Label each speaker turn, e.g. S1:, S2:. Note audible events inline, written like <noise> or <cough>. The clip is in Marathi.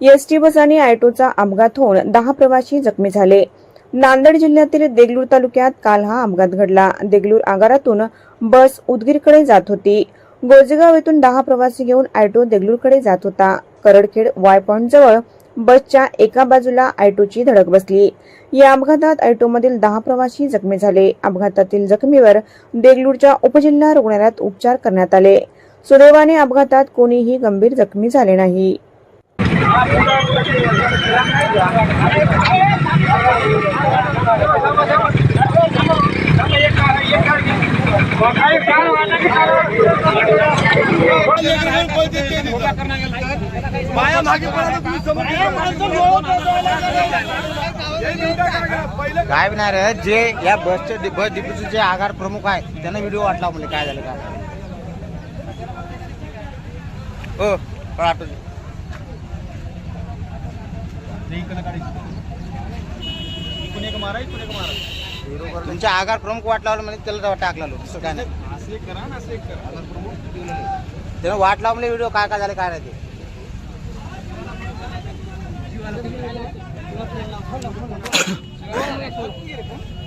S1: एसटी बस आणि ऑटोचा अपघात होऊन दहा प्रवासी जखमी झाले. नांदेड जिल्ह्यातील देगलूर तालुक्यात काल हा अपघात घडला. देगलूर आगारातून बस उदगीरकडे जात होती. गोजेगाव येथून दहा प्रवासी घेऊन ऑटो देगलूरकडे जात होता. करडखेड वाय पॉइंट जवळ बसच्या एका बाजूला ऑटोची धडक बसली. या अपघातात ऑटोमधील दहा प्रवासी जखमी झाले. अपघातातील जखमीवर देगलूरच्या उपजिल्हा रुग्णालयात उपचार करण्यात आले. सुदैवाने अपघातात कोणीही गंभीर जखमी झाले नाही.
S2: माया मागे
S3: काय नाही रे जे या बसचे बस डिपोचे जे आगार प्रमुख आहे त्यांना व्हिडिओ वाटला म्हणजे काय झालं काय हो, आठवतो
S2: इकडून एक मारा इकडून एक मारा.
S3: तुमच्या आगार प्रमुख वाट लावलं म्हणजे त्याला टाकला लो दुसरं काय नाही.
S2: असे करा ना असे करा.
S3: त्यानं वाट लावले व्हिडिओ काय काय झालं काय नाही ते. <coughs> <coughs>